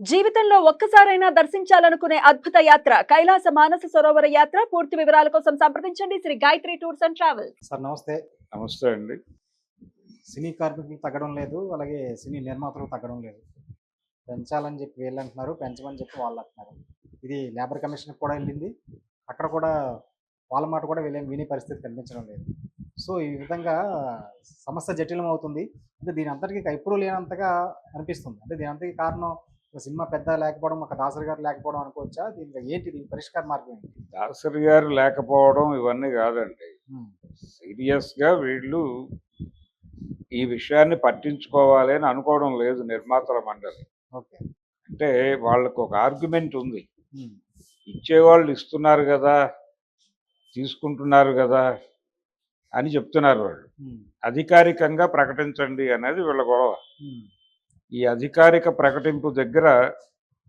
జీవితంలో ఒక్కసారైనా దర్శించాలనుకునే అద్భుత యాత్ర కైలాస మానస సరోవర యాత్ర. పూర్తి వివరాల కోసం సంప్రదించండి. Sri Gayatri tours and travels. Sir నమస్తే. నమస్తే అండి. సినీ కార్మికులు తగ్గడం లేదు అలాగే సినీ నిర్మాతలు తగ్గడం లేదు. పెంచాలని చెప్పి వీళ్ళు అంటున్నారు పెంచమని చెప్పి వాళ్ళు అంటున్నారు. ఇది లేబర్ కమిషన్కి కూడా వెళ్ళింది. అక్కడ కూడా వాళ్ళ మాట కూడా వీళ్ళేం వినే పరిస్థితి కనిపించడం లేదు. సో ఈ విధంగా సమస్య జటిలం అవుతుంది అంటే దీని అంతటికి ఎప్పుడూ లేనంతగా అనిపిస్తుంది. అంటే దీని అంతటికి కారణం సినిమా పెద్ద లేకపోవడం ఒక దాసరి గారు లేకపోవడం అనుకోవచ్చా? దీనికి ఏంటి? దీని పరిష్కార మార్గం ఏంటి? దాసరి గారు లేకపోవడం ఇవన్నీ కాదండి. సీరియస్గా వీళ్ళు ఈ విషయాన్ని పట్టించుకోవాలి అని అనుకోవడం లేదు నిర్మాతల మండలి. ఓకే. అంటే వాళ్ళకు ఒక ఆర్గ్యుమెంట్ ఉంది. ఇచ్చేవాళ్ళు ఇస్తున్నారు కదా తీసుకుంటున్నారు కదా అని చెప్తున్నారు వాళ్ళు. అధికారికంగా ప్రకటించండి అనేది వీళ్ళ గొడవ. ఈ అధికారిక ప్రకటింపు దగ్గర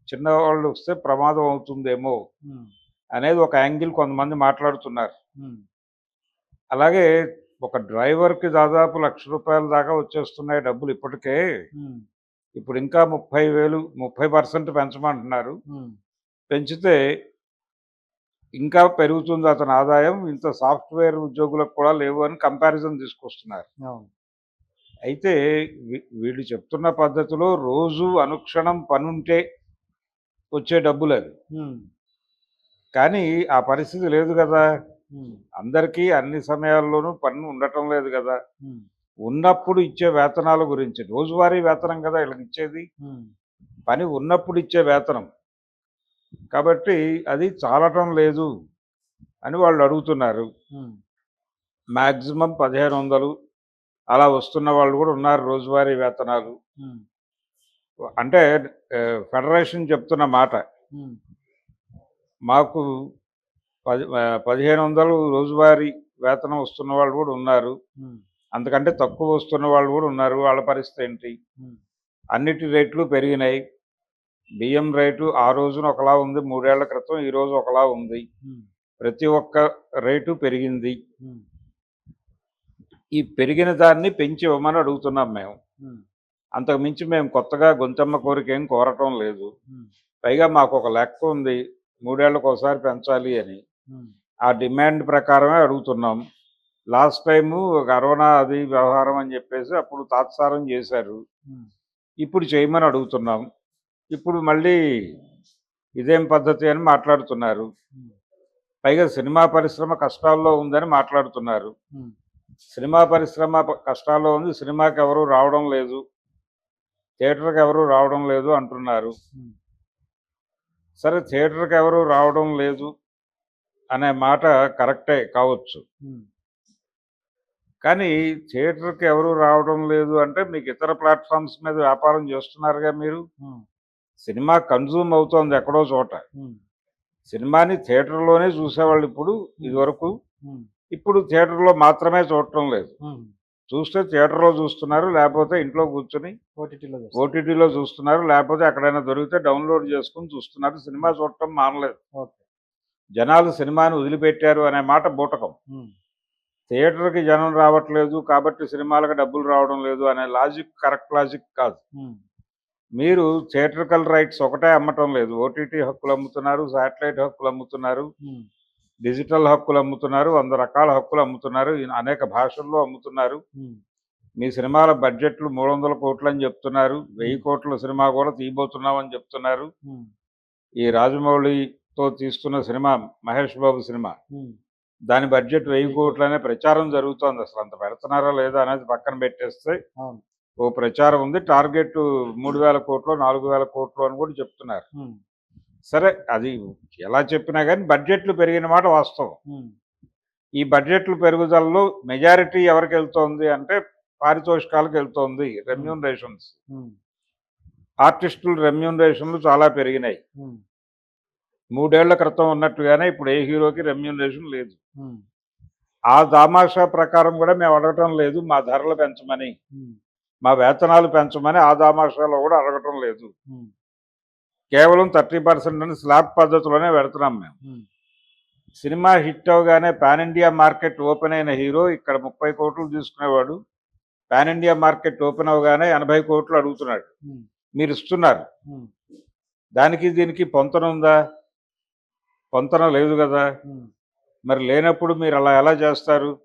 చిన్నవాళ్ళు వస్తే ప్రమాదం అవుతుందేమో ఉమ్, అనేది ఒక యాంగిల్ కొంతమంది మాట్లాడుతున్నారు. ఉమ్, అలాగే ఒక డ్రైవర్కి దాదాపు లక్ష రూపాయల దాకా వచ్చేస్తున్నాయి డబ్బులు ఇప్పటికే. ఉమ్, ఇప్పుడు ఇంకా ముప్పై వేలు ముప్పై పర్సెంట్ పెంచమంటున్నారు. పెంచితే ఇంకా పెరుగుతుంది అతని ఆదాయం ఇంత సాఫ్ట్వేర్ ఉద్యోగులకు కూడా లేవు అని కంపారిజన్ తీసుకొస్తున్నారు. అయితే వీళ్ళు చెప్తున్న పద్ధతిలో రోజు అనుక్షణం పనుంటే వచ్చే డబ్బులు అవి కానీ ఆ పరిస్థితి లేదు కదా. అందరికీ అన్ని సమయాల్లోనూ పన్ను ఉండటం లేదు కదా. ఉన్నప్పుడు ఇచ్చే వేతనాల గురించి రోజువారీ వేతనం కదా వీళ్ళకి ఇచ్చేది. పని ఉన్నప్పుడు ఇచ్చే వేతనం. కాబట్టి అది చాలటం లేదు అని వాళ్ళు అడుగుతున్నారు. మ్యాక్సిమం పదిహేను వందలు అలా వస్తున్న వాళ్ళు కూడా ఉన్నారు రోజువారీ వేతనాలు. అంటే ఫెడరేషన్ చెప్తున్న మాట. మాకు పది పదిహేను వందలు రోజువారీ వేతనం వస్తున్న వాళ్ళు కూడా ఉన్నారు. ఉమ్, అంతకంటే తక్కువ వస్తున్న వాళ్ళు కూడా ఉన్నారు. వాళ్ళ పరిస్థితి ఏంటి? అన్నిటి రేట్లు పెరిగినాయి. బియ్యం రేటు ఆ రోజున ఒకలా ఉంది. మూడేళ్ళ క్రితం ఈ రోజు ఒకలా ఉంది. ప్రతి ఒక్క రేటు పెరిగింది. ఈ పెరిగిన దాన్ని పెంచి ఇవ్వమని అడుగుతున్నాం మేము. అంతకు మించి మేము కొత్తగా గొంతమ్మ కోరిక ఏం కోరటం లేదు. పైగా మాకు ఒక లెక్క ఉంది. మూడేళ్ళకు ఒకసారి పెంచాలి అని. ఆ డిమాండ్ ప్రకారమే అడుగుతున్నాం. లాస్ట్ టైము కరోనా అది వ్యవహారం అని చెప్పేసి అప్పుడు తాత్సారం చేశారు. ఇప్పుడు చేయమని అడుగుతున్నాం. ఇప్పుడు మళ్ళీ ఇదేం పద్ధతి అని మాట్లాడుతున్నారు. పైగా సినిమా పరిశ్రమ కష్టాల్లో ఉందని మాట్లాడుతున్నారు. సినిమా పరిశ్రమ కష్టాల్లో ఉంది. సినిమాకి ఎవరు రావడం లేదు. థియేటర్కి ఎవరు రావడం లేదు అంటున్నారు. సరే థియేటర్కి ఎవరు రావడం లేదు అనే మాట కరెక్టే కావచ్చు. కానీ థియేటర్కి ఎవరు రావడం లేదు అంటే మీకు ఇతర ప్లాట్ఫామ్స్ మీద వ్యాపారం చేస్తున్నారుగా మీరు? సినిమా కన్జ్యూమ్ అవుతోంది ఎక్కడో చోట. సినిమాని థియేటర్లోనే చూసేవాళ్ళు ఇప్పుడు ఇదివరకు ఇప్పుడు థియేటర్లో మాత్రమే చూడటం లేదు. చూస్తే థియేటర్లో చూస్తున్నారు లేకపోతే ఇంట్లో కూర్చుని ఓటీటీలో. ఓటీటీలో చూస్తున్నారు లేకపోతే ఎక్కడైనా దొరికితే డౌన్లోడ్ చేసుకుని చూస్తున్నారు. సినిమా చూడటం మానలేదు. జనాలు సినిమాని వదిలిపెట్టారు అనే మాట బూటకం. థియేటర్కి జనం రావట్లేదు కాబట్టి సినిమాలకు డబ్బులు రావడం లేదు అనే లాజిక్ కరెక్ట్ లాజిక్ కాదు. మీరు థియేటర్కల్ రైట్స్ ఒకటే అమ్మటం లేదు. ఓటీటీ హక్కులు అమ్ముతున్నారు శాటిలైట్ హక్కులు అమ్ముతున్నారు. డిజిటల్ హక్కులు అమ్ముతున్నారు వంద రకాల హక్కులు అమ్ముతున్నారు అనేక భాషల్లో అమ్ముతున్నారు. మీ సినిమాల బడ్జెట్లు మూడు వందల కోట్లు అని చెప్తున్నారు వెయ్యి కోట్ల సినిమా కూడా తీయబోతున్నామని చెప్తున్నారు. ఈ రాజమౌళితో తీస్తున్న సినిమా మహేష్ బాబు సినిమా దాని బడ్జెట్ వెయ్యి కోట్లు. అనే ప్రచారం జరుగుతోంది అసలు. అంత పెడుతున్నారా లేదా అనేది పక్కన పెట్టేస్తే ఓ ప్రచారం ఉంది. టార్గెట్ మూడు వేల కోట్లు నాలుగు వేల కోట్లు అని కూడా చెప్తున్నారు. సరే అది ఎలా చెప్పినా కానీ బడ్జెట్లు పెరిగిన మాట వాస్తవం. ఈ బడ్జెట్లు పెరుగుదలలో మెజారిటీ ఎవరికి వెళ్తోంది అంటే పారితోషికాలకు వెళ్తోంది రెమ్యూనరేషన్స్. ఆర్టిస్టుల రెమ్యూనరేషన్లు చాలా పెరిగినాయి. మూడేళ్ళ క్రితం ఉన్నట్టుగానే ఇప్పుడు ఏ హీరోకి రెమ్యూనరేషన్ లేదు. ఆ దామాషా ప్రకారం కూడా మేము అడగటం లేదు మా ధరలు పెంచమని. మా వేతనాలు పెంచమని ఆ దామాషాలో కూడా అడగటం లేదు. కేవలం థర్టీ పర్సెంట్ అని స్లాబ్ పద్ధతిలోనే పెడుతున్నాం మేము. సినిమా హిట్ అవగానే పాన్ ఇండియా మార్కెట్ ఓపెన్ అయిన హీరో ఇక్కడ ముప్పై కోట్లు తీసుకునేవాడు. పాన్ ఇండియా మార్కెట్ ఓపెన్ అవగానే ఎనభై కోట్లు అడుగుతున్నాడు. మీరు ఇస్తున్నారు. దానికి దీనికి పొంతన ఉందా? పొంతన లేదు కదా. మరి లేనప్పుడు మీరు అలా ఎలా చేస్తారు?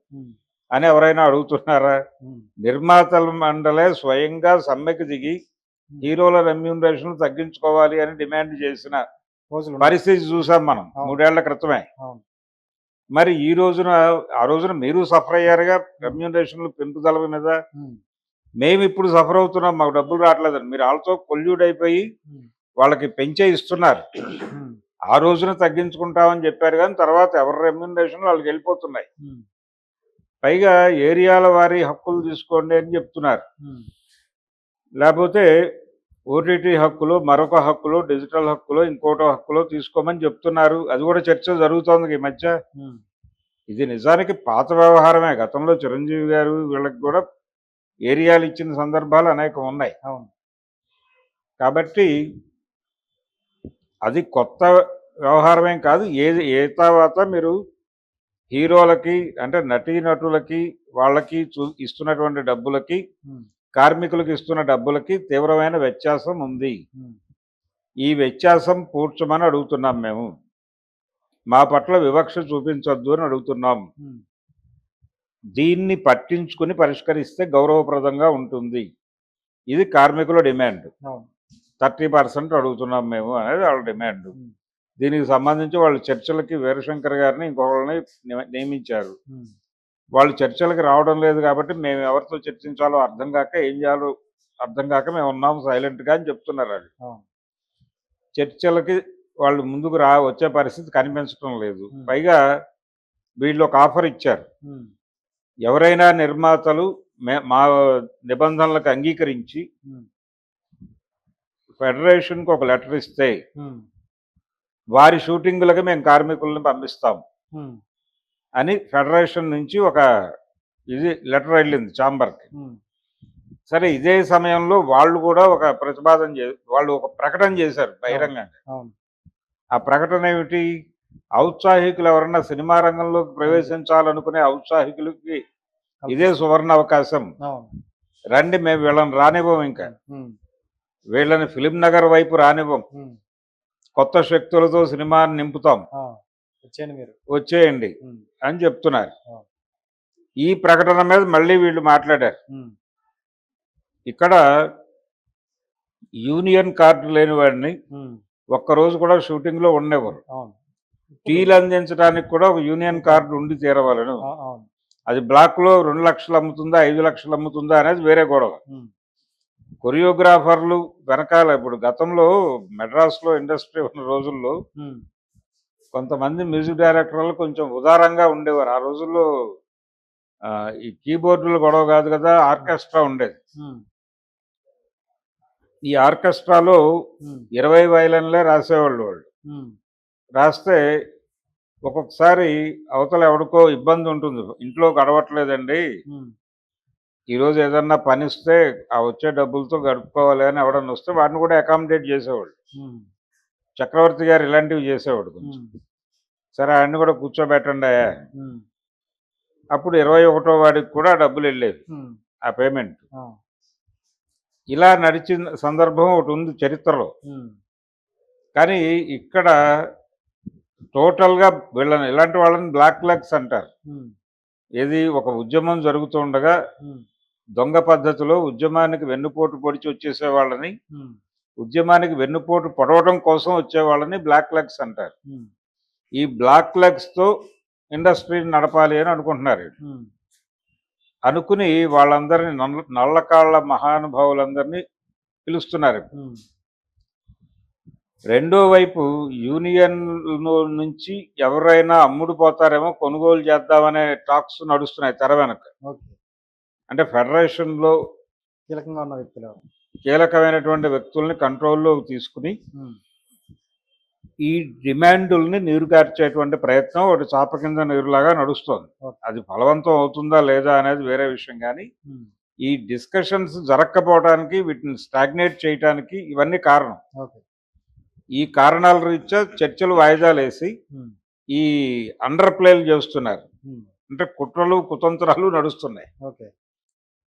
అని ఎవరైనా అడుగుతున్నారా? నిర్మాతల మండలే స్వయంగా సమ్మెకి దిగి హీరోల రెమ్యూనరేషన్ తగ్గించుకోవాలి అని డిమాండ్ చేసిన. పరిస్థితి చూసాం మనం. మూడేళ్ళ క్రితమే. మరి ఈ రోజున ఆ రోజున మీరు సఫర్ అయ్యారుగా రెమ్యూనరేషన్లు పెంపుదల మీద? ఉమ్, మేము ఇప్పుడు సఫర్ అవుతున్నాం మాకు డబ్బులు రావట్లేదని. మీరు వాళ్ళతో కొల్యూడ్ అయిపోయి ఉమ్, వాళ్ళకి పెంచే ఇస్తున్నారు. ఆ రోజున తగ్గించుకుంటామని చెప్పారు కానీ తర్వాత ఎవరి రెమ్యూనరేషన్ వాళ్ళకి వెళ్ళిపోతున్నాయి. పైగా ఏరియాల వారి హక్కులు తీసుకోండి అని చెప్తున్నారు. లేకపోతే ఓటీటీ హక్కులు మరొక హక్కులు డిజిటల్ హక్కులు ఇంకోటో హక్కులు తీసుకోమని చెప్తున్నారు. అది కూడా చర్చ జరుగుతోంది ఈ మధ్య. ఇది నిజానికి పాత వ్యవహారమే. గతంలో చిరంజీవి గారు వీళ్ళకి కూడా ఏరియాలు ఇచ్చిన సందర్భాలు అనేకం ఉన్నాయి. అవును. కాబట్టి అది కొత్త వ్యవహారమేం కాదు. ఏది ఏ తర్వాత మీరు హీరోలకి అంటే నటీనటులకి వాళ్ళకి చూ- ఇస్తున్నటువంటి డబ్బులకి కార్మికులకు ఇస్తున్న డబ్బులకి తీవ్రమైన వ్యత్యాసం ఉంది. ఈ వ్యత్యాసం పూడ్చమని అడుగుతున్నాం మేము. మా పట్ల వివక్ష చూపించొద్దు అని అడుగుతున్నాం. దీన్ని పట్టించుకుని పరిష్కరిస్తే గౌరవప్రదంగా ఉంటుంది. ఇది కార్మికుల డిమాండ్. థర్టీ పర్సెంట్ అడుగుతున్నాం మేము అనేది వాళ్ళ డిమాండ్. దీనికి సంబంధించి వాళ్ళు చర్చలకి వీరశంకర్ గారిని ఇంకొకళ్ళని నియ- నియమించారు వాళ్ళు చర్చలకు రావడం లేదు కాబట్టి మేము ఎవరితో చర్చించాలో అర్థం కాక ఏం చేయాలో అర్థం కాక మేము ఉన్నాం సైలెంట్గా అని చెప్తున్నారు అవును. చర్చలకి వాళ్ళు ముందుకు రా వచ్చే పరిస్థితి కనిపించడం లేదు. పైగా వీళ్ళు ఒక ఆఫర్ ఇచ్చారు. ఎవరైనా నిర్మాతలు మే- నిబంధనలకు అంగీకరించి ఫెడరేషన్కి ఒక లెటర్ ఇస్తే వారి షూటింగ్లకు మేము కార్మికులను పంపిస్తాం. అని ఫెడరేషన్ నుంచి ఒక ఇది లెటర్ వెళ్ళింది ఛాంబర్కి. ఉమ్, సరే ఇదే సమయంలో వాళ్ళు కూడా ఒక ప్రతిపాదన చే వాళ్ళు ఒక ప్రకటన చేశారు బహిరంగంగా. ఆ ప్రకటన ఏమిటి? ఔత్సాహికులు ఎవరన్నా సినిమా రంగంలోకి ప్రవేశించాలనుకునే ఔత్సాహికులకి ఇదే సువర్ణ అవకాశం రండి మేము వీళ్ళని రానివ్వం ఇంకా. వీళ్ళని ఫిలిం నగర్ వైపు రానివ్వం. కొత్త శక్తులతో సినిమాని నింపుతాం. వచ్చేయండి మీరు. వచ్చేయండి ఉమ్, అని చెప్తున్నారు. ఈ ప్రకటన మీద మళ్ళీ వీళ్ళు మాట్లాడారు. ఇక్కడ యూనియన్ కార్డు లేని వాడిని ఒక్కరోజు కూడా షూటింగ్లో ఉండేవారు టీలు అందించడానికి కూడా ఒక యూనియన్ కార్డు ఉండి తీరవాలను అది బ్లాక్లో రెండు లక్షలు అమ్ముతుందా ఐదు లక్షలు అమ్ముతుందా అనేది వేరే గొడవ. కొరియోగ్రాఫర్లు వెనకాల ఇప్పుడు గతంలో మెడ్రాస్లో ఇండస్ట్రీ ఉన్న రోజుల్లో కొంతమంది మ్యూజిక్ డైరెక్టర్లు కొంచెం ఉదారంగా ఉండేవారు. ఆ రోజుల్లో ఈ కీబోర్డులు గొడవ కాదు కదా ఆర్కెస్ట్రా ఉండేది. ఈ ఆర్కెస్ట్రాలో ఇరవై వైలన్లే రాసేవాళ్ళు వాళ్ళు. రాస్తే ఒక్కొక్కసారి అవతల ఎవడికో ఇబ్బంది ఉంటుంది. ఇంట్లో గడవట్లేదండి. ఈరోజు ఏదన్నా పని ఇస్తే ఆ వచ్చే డబ్బులతో గడుపుకోవాలి అని ఎవడన్నా వస్తే వాడిని కూడా అకామిడేట్ చేసేవాడు ఉమ్, చక్రవర్తి గారు ఇలాంటివి చేసేవాడు కొంచెం. సరే ఆయన్ని కూడా కూర్చోబెట్టండి అప్పుడు ఇరవై ఒకటో వాడికి కూడా డబ్బులు వెళ్ళేవి. ఆ పేమెంట్. ఇలా నడిచిన సందర్భం ఒకటి ఉంది చరిత్రలో. కానీ ఇక్కడ టోటల్గా వీళ్ళని ఇలాంటి వాళ్ళని బ్లాక్ లెగ్స్ అంటారు. ఏది ఒక ఉద్యమం జరుగుతుండగా దొంగ పద్ధతిలో ఉద్యమానికి వెన్నుపోటు పొడిచి వచ్చేసే వాళ్ళని ఉద్యమానికి వెన్నుపోటు పొడవడం కోసం వచ్చే వాళ్ళని బ్లాక్ లెగ్స్ అంటారు. ఈ బ్లాక్ లెగ్స్తో ఇండస్ట్రీని నడపాలి అని అనుకుంటున్నారు అనుకుని వాళ్ళందరినీ నల్ల నల్లకాళ్ళ మహానుభావులందరినీ పిలుస్తున్నారు రెండో వైపు యూనియన్ నుంచి ఎవరైనా అమ్ముడు పోతారేమో కొనుగోలు చేద్దామనే టాక్స్ నడుస్తున్నాయి తెర వెనక. అంటే ఫెడరేషన్లో కీలకంగా ఉన్న వ్యక్తులు? కీలకమైనటువంటి వ్యక్తుల్ని కంట్రోల్లో తీసుకుని ఈ డిమాండుల్ని నీరు కార్చేటువంటి ప్రయత్నం ఒకటి చాప కింద నీరులాగా నడుస్తోంది. అది ఫలవంతం అవుతుందా లేదా అనేది వేరే విషయం కానీ ఈ డిస్కషన్స్ జరగకపోవడానికి వీటిని స్టాగ్నేట్ చేయడానికి ఇవన్నీ కారణం. ఈ కారణాల రీత్యా చర్చలు వాయిదాలు వేసి ఈ అండర్ ప్లేలు చేస్తున్నారు అంటే కుట్రలు కుతంత్రాలు నడుస్తున్నాయి. ఓకే.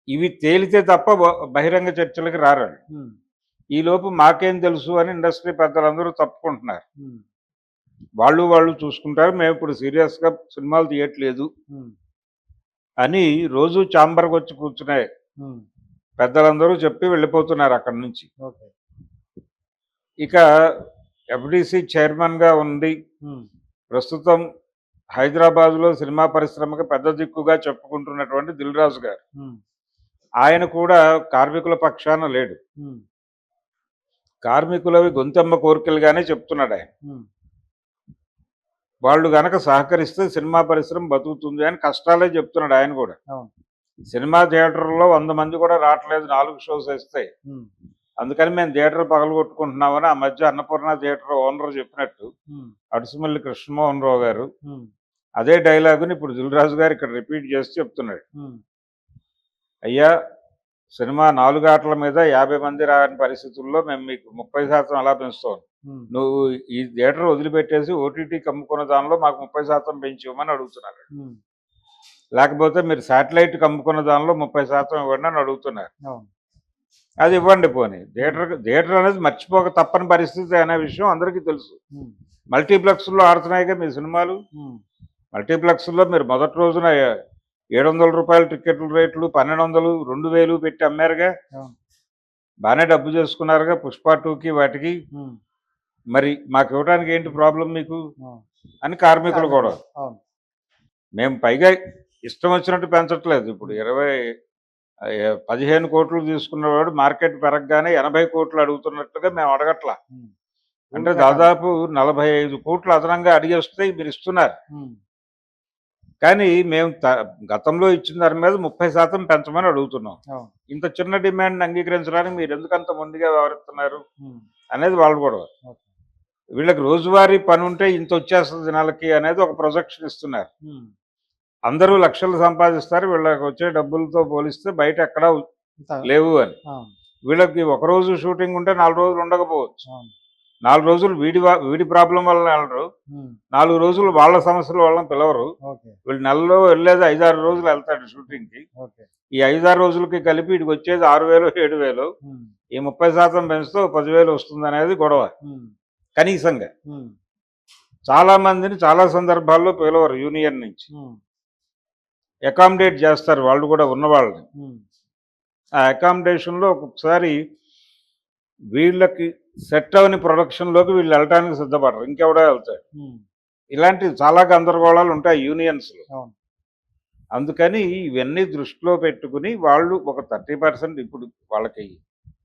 ఇవి తేలితే తప్ప బహిరంగ చర్చలకి రారండి. ఉమ్, ఈ లోపు మాకేం తెలుసు అని ఇండస్ట్రీ పెద్దలందరూ తప్పుకుంటున్నారు. వాళ్ళు వాళ్ళు చూసుకుంటారు మేము ఇప్పుడు సీరియస్గా సినిమాలు తీయట్లేదు. అని రోజు ఛాంబర్కి వచ్చి కూర్చునే పెద్దలందరూ చెప్పి వెళ్ళిపోతున్నారు అక్కడి నుంచి. ఇక ఎఫ్డిసి చైర్మన్గా ఉండి ఉమ్, ప్రస్తుతం హైదరాబాద్లో సినిమా పరిశ్రమకు పెద్ద దిక్కుగా చెప్పుకుంటున్నటువంటి దిల్ రాజు గారు ఆయన కూడా కార్మికుల పక్షాన లేడు. కార్మికులవి గొంతెమ్మ కోరికలుగానే చెప్తున్నాడు ఆయన. వాళ్ళు గనక సహకరిస్తే సినిమా పరిశ్రమ బతుకుతుంది అని కష్టాలే చెప్తున్నాడు ఆయన కూడా. సినిమా థియేటర్లో వంద మంది కూడా రావట్లేదు నాలుగు షోస్ వేస్తే అందుకని మేము థియేటర్ పగలగొట్టుకుంటున్నామని ఆ మధ్య అన్నపూర్ణ థియేటర్ ఓనర్ చెప్పినట్టు అడుసుమల్లి కృష్ణమోహన్ రావు గారు అదే డైలాగుని ఇప్పుడు దిల్రాజు గారు ఇక్కడ రిపీట్ చేసి చెప్తున్నాడు. అయ్యా సినిమా నాలుగు ఆటల మీద యాభై మంది రాని పరిస్థితుల్లో మేము మీకు ముప్పై శాతం అలా పెంచుతాం. నువ్వు ఈ థియేటర్ వదిలిపెట్టేసి ఓటీటీకి అమ్ముకున్న దానిలో మాకు ముప్పై శాతం పెంచివ్వమని అడుగుతున్నారు. లేకపోతే మీరు శాటిలైట్ అమ్ముకున్న దానిలో ముప్పై శాతం ఇవ్వండి అని అడుగుతున్నారు. అది ఇవ్వండి పోనీ. థియేటర్ థియేటర్ అనేది మర్చిపోక తప్పని పరిస్థితి అనే విషయం అందరికీ తెలుసు. మల్టీప్లెక్స్లో ఆడుతున్నాయిగా మీ సినిమాలు. మల్టీప్లెక్స్లో మీరు మొదటి రోజున ఏడు వందల రూపాయల టికెట్ల రేట్లు పన్నెండు వందలు రెండు వేలు పెట్టి అమ్మారుగా. బాగానే డబ్బు చేసుకున్నారుగా పుష్ప టూకి వాటికి. మరి మాకు ఇవ్వడానికి ఏంటి ప్రాబ్లం మీకు. అని కార్మికులు కూడా. మేము పైగా ఇష్టం వచ్చినట్టు పెంచట్లేదు ఇప్పుడు. ఇరవై పదిహేను కోట్లు తీసుకున్నవాడు మార్కెట్ పెరగగానే ఎనభై కోట్లు అడుగుతున్నట్టుగా మేము అడగట్లా. అంటే దాదాపు నలభై ఐదు కోట్లు అదనంగా అడిగేస్తే మీరు ఇస్తున్నారు. కానీ మేము గతంలో ఇచ్చిన దాని మీద ముప్పై శాతం పెంచమని అడుగుతున్నాం. ఇంత చిన్న డిమాండ్ అంగీకరించడానికి మీరు ఎందుకు అంత మొండిగా వ్యవహరిస్తున్నారు అనేది వాళ్ళు కూడా. వీళ్ళకి రోజువారీ పని ఉంటే ఇంత వచ్చేస్తుంది నెలకి అనేది ఒక ప్రొజెక్షన్ ఇస్తున్నారు. అందరూ లక్షలు సంపాదిస్తారు వీళ్ళకి వచ్చే డబ్బులతో పోలిస్తే బయట ఎక్కడా లేవు అని. వీళ్ళకి ఒక రోజు షూటింగ్ ఉంటే నాలుగు రోజులు ఉండకపోవచ్చు. నాలుగు రోజులు వీడి వీడి ప్రాబ్లం వల్ల వెళ్ళరు. నాలుగు రోజులు వాళ్ళ సమస్యల వల్ల పిలవరు. వీళ్ళు నెలలో వెళ్ళేది ఐదారు రోజులు వెళ్తాడు షూటింగ్కి. ఓకే. ఈ ఐదారు రోజులకి కలిపి ఇటుకు వచ్చేది ఆరు వేలు ఏడు వేలు. ఈ ముప్పై శాతం పెంచుతూ పదివేలు వస్తుంది అనేది గొడవ కనీసంగా. చాలా మందిని చాలా సందర్భాల్లో పిలవరు యూనియన్ నుంచి. అకామిడేట్ చేస్తారు వాళ్ళు కూడా ఉన్న వాళ్ళని ఉమ్, ఆ అకామిడేషన్లో ఒక్కొక్కసారి వీళ్ళకి సెట్ అవని ప్రొడక్షన్లోకి వీళ్ళు వెళ్ళడానికి సిద్ధపడరు. ఇంకెవడో వెళ్తాడు. ఉమ్, ఇలాంటి చాలా గందరగోళాలు ఉంటాయి యూనియన్స్లో. అందుకని ఇవన్నీ దృష్టిలో పెట్టుకుని వాళ్ళు ఒక థర్టీ పర్సెంట్ ఇప్పుడు వాళ్ళకి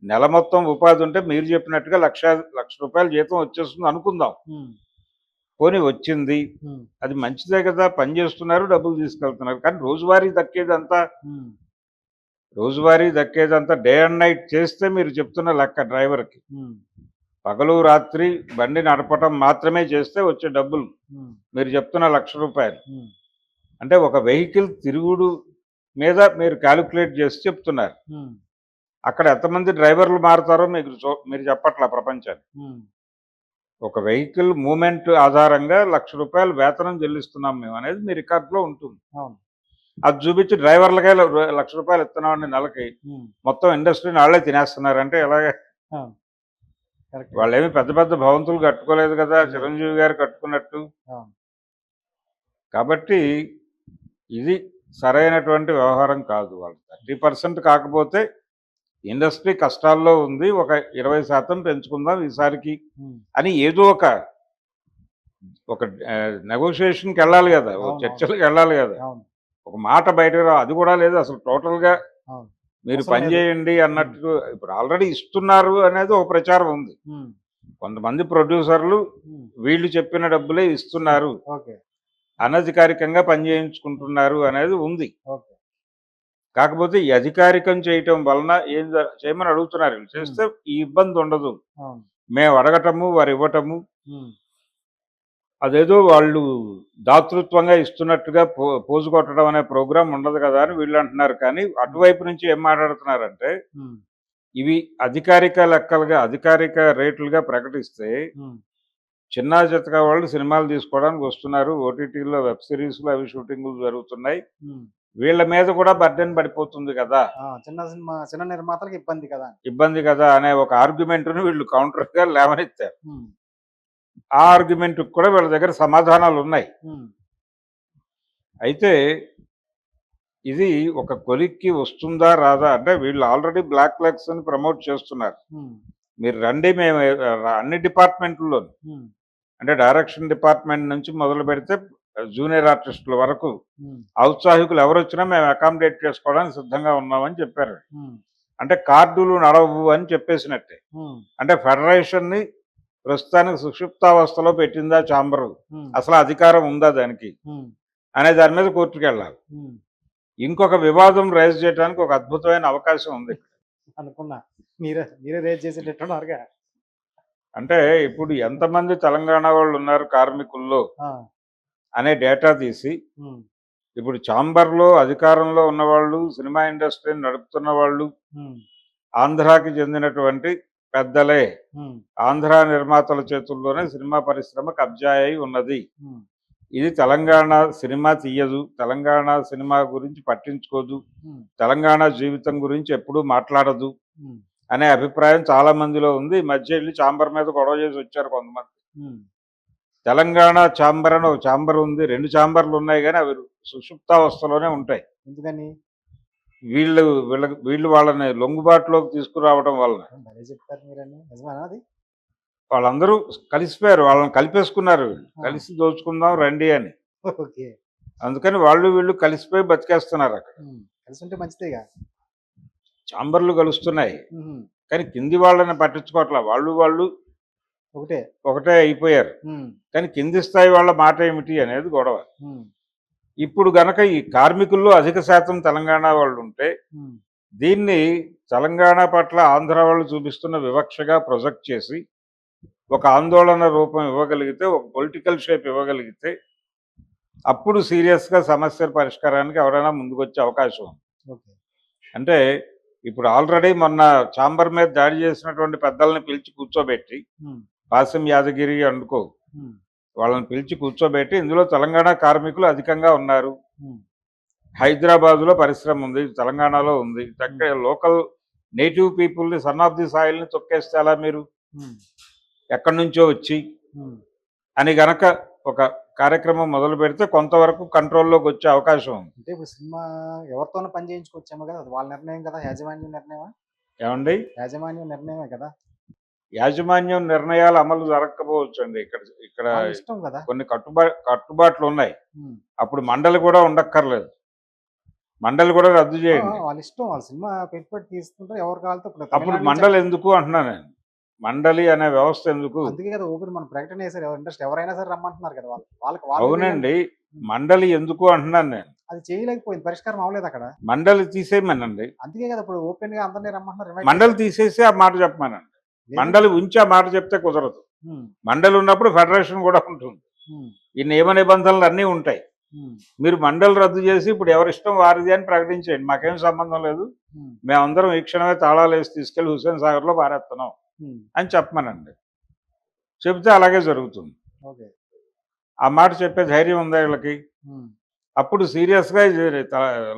నెల మొత్తం ఉపాధి ఉంటే మీరు చెప్పినట్టుగా లక్ష లక్ష రూపాయల జీతం వచ్చేస్తుంది అనుకుందాం. పోనీ వచ్చింది. అది మంచిదే కదా పని చేస్తున్నారు డబ్బులు తీసుకెళ్తున్నారు. కానీ రోజువారీ దక్కేదంతా రోజువారీ దక్కేదంతా డే అండ్ నైట్ చేస్తే మీరు చెప్తున్న లెక్క డ్రైవర్కి. పగలు రాత్రి బండి నడపటం మాత్రమే చేస్తే వచ్చే డబ్బులు. మీరు చెప్తున్న లక్ష రూపాయలు. అంటే ఒక వెహికల్ తిరుగుడు మీద మీరు క్యాలిక్యులేట్ చేసి చెప్తున్నారు. అక్కడ ఎంతమంది డ్రైవర్లు మారుతారో మీకు మీరు చెప్పట్లా ప్రపంచాన్ని ఒక వెహికల్ మూమెంట్ ఆధారంగా లక్ష రూపాయలు వేతనం చెల్లిస్తున్నాం మేము అనేది మీ రికార్డులో ఉంటుంది. అవును. అది చూపించి డ్రైవర్లకే లక్ష రూపాయలు ఇస్తున్నామండి నెలకి. మొత్తం ఇండస్ట్రీని వాళ్ళే తినేస్తున్నారు అంటే ఎలాగే. వాళ్ళేమి పెద్ద పెద్ద భవంతులు కట్టుకోలేదు కదా చిరంజీవి గారు కట్టుకున్నట్టు. కాబట్టి ఇది సరైనటువంటి వ్యవహారం కాదు వాళ్ళు. థర్టీ పర్సెంట్ కాకపోతే ఇండస్ట్రీ కష్టాల్లో ఉంది ఒక ఇరవై శాతం పెంచుకుందాం ఈసారికి అని ఏదో ఒక ఒక నెగోషియేషన్కి వెళ్ళాలి కదా చర్చలకు వెళ్ళాలి కదా. ఒక మాట బయటకు రా అది కూడా లేదు అసలు టోటల్గా. మీరు పని. చేయండి అన్నట్టు ఇప్పుడు ఆల్రెడీ ఇస్తున్నారు అనేది ఒక ప్రచారం ఉంది. కొంతమంది ప్రొడ్యూసర్లు వీళ్ళు చెప్పిన డబ్బులే ఇస్తున్నారు. అనధికారికంగా పని చేయించుకుంటున్నారు అనేది ఉంది. కాకపోతే ఈ అధికారికం చేయటం వలన ఏం చేయమని అడుగుతున్నారు. చేస్తే ఈ ఇబ్బంది ఉండదు. మేము అడగటము వారు ఇవ్వటము. అదేదో వాళ్ళు దాతృత్వంగా ఇస్తున్నట్టుగా పో పోజు కొట్టడం అనే ప్రోగ్రాం ఉండదు కదా అని వీళ్ళు అంటున్నారు. కానీ అటువైపు నుంచి ఏం మాట్లాడుతున్నారంటే ఇవి అధికారిక లెక్కలుగా అధికారిక రేట్లుగా ప్రకటిస్తే చిన్న చితక వాళ్ళు సినిమాలు తీసుకోవడానికి వస్తున్నారు. ఓటీటీలో వెబ్ సిరీస్లో అవి షూటింగ్లు జరుగుతున్నాయి. వీళ్ళ మీద కూడా బర్డెన్ పడిపోతుంది కదా. చిన్న సినిమా చిన్న నిర్మాతలకు ఇబ్బంది కదా. ఇబ్బంది కదా అనే ఒక ఆర్గ్యుమెంట్ను వీళ్ళు కౌంటర్గా లేవనెత్తారు. ఆ ఆర్గ్యుమెంట్ కూడా వీళ్ళ దగ్గర సమాధానాలు ఉన్నాయి. అయితే ఇది ఒక కొలిక్కి వస్తుందా రాదా? అంటే వీళ్ళు ఆల్రెడీ బ్లాక్ లెగ్స్ అని ప్రమోట్ చేస్తున్నారు. మీరు రండి మేము అన్ని డిపార్ట్మెంట్లో ఉమ్, అంటే డైరెక్షన్ డిపార్ట్మెంట్ నుంచి మొదలు పెడితే జూనియర్ ఆర్టిస్టుల వరకు ఔత్సాహికులు ఎవరు వచ్చినా మేము అకామిడేట్ చేసుకోవడానికి సిద్ధంగా ఉన్నామని చెప్పారు. అంటే కార్డులు నడవు అని చెప్పేసినట్టే. అంటే ఫెడరేషన్ని ప్రస్తుతానికి సుక్షిప్తావస్థలో పెట్టిందా చాంబరు? అసలు అధికారం ఉందా దానికి? అనే దాని మీద కోర్టుకు వెళ్ళాలి. ఇంకొక వివాదం రైజ్ చేయడానికి ఒక అద్భుతమైన అవకాశం ఉంది. అనుకున్నా. మీరే మీరే రేజ్ చేసేటట్టున్నారుగా అంటే ఇప్పుడు ఎంతమంది తెలంగాణ వాళ్ళు ఉన్నారు కార్మికుల్లో అనే డేటా తీసి ఇప్పుడు చాంబర్లో అధికారంలో ఉన్నవాళ్ళు సినిమా ఇండస్ట్రీని నడుపుతున్న వాళ్ళు ఆంధ్రాకి చెందినటువంటి పెద్దలే. ఆంధ్ర నిర్మాతల చేతుల్లోనే సినిమా పరిశ్రమ కబ్జా అయి ఉన్నది. ఇది తెలంగాణ సినిమా తీయదు. తెలంగాణ సినిమా గురించి పట్టించుకోదు. తెలంగాణ జీవితం గురించి ఎప్పుడూ మాట్లాడదు అనే అభిప్రాయం చాలా మందిలో ఉంది. ఈ మధ్య వెళ్ళి చాంబర్ మీద గొడవ చేసి వచ్చారు కొంతమంది. తెలంగాణ చాంబర్ అని ఒక చాంబర్ ఉంది. రెండు చాంబర్లు ఉన్నాయి కానీ అవి సుషుప్తావస్థలోనే ఉంటాయి. ఎందుకని? వీళ్ళు వీళ్ళ వీళ్ళు వాళ్ళని లొంగుబాటులోకి తీసుకురావడం వలన వాళ్ళందరూ కలిసిపోయారు. వాళ్ళని కలిపేసుకున్నారు వీళ్ళు. కలిసి దోచుకుందాం రండి అని. అందుకని వాళ్ళు వీళ్ళు కలిసిపోయి బతికేస్తున్నారు అక్కడ. కలిసి మంచిదేగా. చాంబర్లు కలుస్తున్నాయి. కానీ కింది వాళ్ళని పట్టించుకోవట్లే. వాళ్ళు వాళ్ళు ఒకటే. ఒకటే అయిపోయారు. కానీ కింది స్థాయి వాళ్ళ మాట ఏమిటి అనేది గొడవ. ఇప్పుడు గనక ఈ కార్మికుల్లో అధిక శాతం తెలంగాణ వాళ్ళు ఉంటే దీన్ని తెలంగాణ పట్ల ఆంధ్ర వాళ్ళు చూపిస్తున్న వివక్షగా ప్రొజెక్ట్ చేసి ఒక ఆందోళన రూపం ఇవ్వగలిగితే ఒక పొలిటికల్ షేప్ ఇవ్వగలిగితే అప్పుడు సీరియస్గా సమస్య పరిష్కారానికి ఎవరైనా ముందుకొచ్చే అవకాశం ఉంది. అంటే ఇప్పుడు ఆల్రెడీ మొన్న చాంబర్ మీద దాడి చేసినటువంటి పెద్దల్ని పిలిచి కూర్చోబెట్టి పాసం యాదగిరి అనుకో వాళ్ళని పిలిచి కూర్చోబెట్టి ఇందులో తెలంగాణ కార్మికులు అధికంగా ఉన్నారు. హైదరాబాద్లో పరిశ్రమ ఉంది తెలంగాణలో ఉంది. అక్కడ లోకల్ నేటివ్ పీపుల్ని సన్ ఆఫ్ ది సాయిల్ని తొక్కేస్తే అలా మీరు? ఎక్కడి నుంచో వచ్చి అని గనక ఒక కార్యక్రమం మొదలు పెడితే కొంతవరకు కంట్రోల్లోకి వచ్చే అవకాశం ఉంది. అంటే ఇప్పుడు సినిమా ఎవరితోనో పని చేయించుకొచ్చాము కదా అది వాళ్ళ నిర్ణయం కదా యాజమాన్యం నిర్ణయమా? ఏమండి? యాజమాన్యం నిర్ణయమే కదా. యాజమాన్యం నిర్ణయాలు అమలు జరగకపోవచ్చు అండి ఇక్కడ ఇక్కడ వాళ్ళ ఇష్టం కదా. కొన్ని కట్టుబా కట్టుబాట్లు ఉన్నాయి. అప్పుడు మండలి కూడా ఉండక్కర్లేదు. మండలి కూడా రద్దు చేయండి. వాళ్ళ ఇష్టం వాళ్ళ సినిమా పెట్టుబడి తీసుకుంటారు ఎవరు కావాలితే అప్పుడు మండలి ఎందుకు అంటున్నా నేను? మండలి అనే వ్యవస్థ ఎందుకు? అందుకే కదా ఓపెన్ మన ప్రకటన చేశారు ఇంట్రెస్ట్ ఎవరైనా సరే రమ్మంటున్నారు కదా వాళ్ళు. వాళ్ళకి వాళ్ళు అవునండి. మండలి ఎందుకు అంటున్నాను నేను? అది చేయలేకపోయింది. పరిష్కారం అవ్వలేదు అక్కడ. మండలి తీసేయమనండి. అందుకే కదా ఇప్పుడు ఓపెన్గా అందరినీ రమ్మంటున్నారు. మండలి. తీసేసి ఆ మాట చెప్పమనండి. మండలి ఉంచి ఆ మాట చెప్తే కుదరదు. మండలి ఉన్నప్పుడు ఫెడరేషన్ కూడా ఉంటుంది. ఈ నియమ నిబంధనలు అన్నీ ఉంటాయి. మీరు మండలి రద్దు చేసి ఇప్పుడు ఎవరిష్టం వారిది అని ప్రకటించేయండి. మాకేం సంబంధం లేదు. మేమందరం ఈ క్షణమే తాళాలు వేసి తీసుకెళ్ళి హుస్సేన్ సాగర్లో పారేస్తున్నాం అని చెప్పమనండి. చెప్తే అలాగే జరుగుతుంది. ఆ మాట చెప్పే ధైర్యం ఉందా వీళ్ళకి? అప్పుడు సీరియస్గా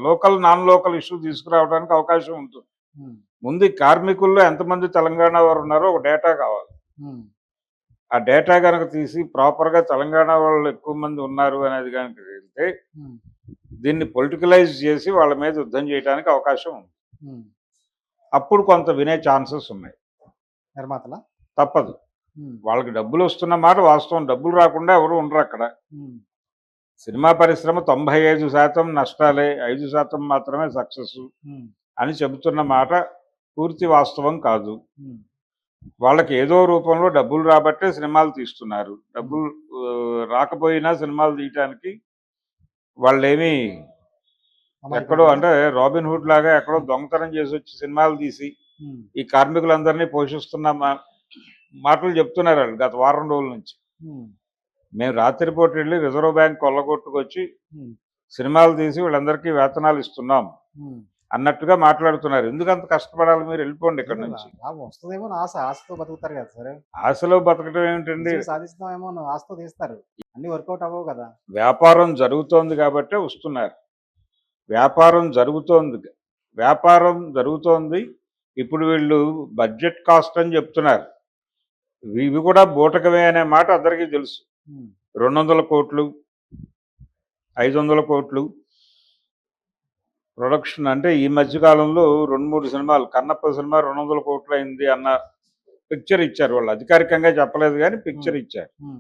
లోకల్ నాన్ లోకల్ ఇష్యూ తీసుకురావడానికి అవకాశం ఉంటుంది. ముందు కార్మికుల్లో ఎంతమంది తెలంగాణ వారు ఉన్నారో ఒక డేటా కావాలి. ఆ డేటా కనుక తీసి ప్రాపర్గా తెలంగాణ వాళ్ళు ఎక్కువ మంది ఉన్నారు అనేది కనుక వెళ్తే దీన్ని పొలిటికలైజ్ చేసి వాళ్ళ మీద యుద్ధం చేయడానికి అవకాశం ఉంది. అప్పుడు కొంత వినే ఛాన్సెస్ ఉన్నాయి. నిర్మాతల? తప్పదు. వాళ్ళకి డబ్బులు వస్తున్న మాట వాస్తవం. డబ్బులు రాకుండా ఎవరు ఉండరు అక్కడ. సినిమా పరిశ్రమ తొంభై ఐదు శాతం నష్టాలే ఐదు శాతం మాత్రమే సక్సెస్ అని చెబుతున్న మాట పూర్తి వాస్తవం కాదు. వాళ్ళకి ఏదో రూపంలో డబ్బులు రాబట్టే సినిమాలు తీస్తున్నారు. డబ్బులు రాకపోయినా సినిమాలు తీయటానికి వాళ్ళేమి ఎక్కడో? అంటే రాబిన్ హుడ్ లాగా ఎక్కడో దొంగతనం చేసి వచ్చి సినిమాలు తీసి ఈ కార్మికులందరినీ పోషిస్తున్న మాటలు చెప్తున్నారు వాళ్ళు గత వారం రోజుల నుంచి. మేము రాత్రిపూట వెళ్ళి రిజర్వ్ బ్యాంక్ కొల్లగొట్టుకొచ్చి సినిమాలు తీసి వీళ్ళందరికీ వేతనాలు ఇస్తున్నాం. అన్నట్టుగా మాట్లాడుతున్నారు. ఎందుకు అంత కష్టపడాలి మీరు? వెళ్ళిపోండి ఇక్కడ నుంచి. వస్తుందేమో ఆశ. ఆశతో బతుకుతారు కదా సరే. ఆశలో బతకడం ఏమిటండి? సాధిస్తామేమో ఆశతో తీస్తారు. అన్ని వర్కౌట్ అవ్వవు కదా. వ్యాపారం జరుగుతోంది కాబట్టే వస్తున్నారు. వ్యాపారం జరుగుతోంది. వ్యాపారం జరుగుతోంది. ఇప్పుడు వీళ్ళు బడ్జెట్ కాస్ట్ అని చెప్తున్నారు. ఇవి కూడా బూటకమే అనే మాట అందరికీ తెలుసు. రెండు వందల కోట్లు ఐదు వందల కోట్లు ప్రొడక్షన్ అంటే ఈ మధ్య కాలంలో రెండు మూడు సినిమాలు కన్నప్ప సినిమా రెండు వందల కోట్లు అయింది అన్న పిక్చర్ ఇచ్చారు వాళ్ళు. అధికారికంగా చెప్పలేదు కానీ పిక్చర్ ఇచ్చారు.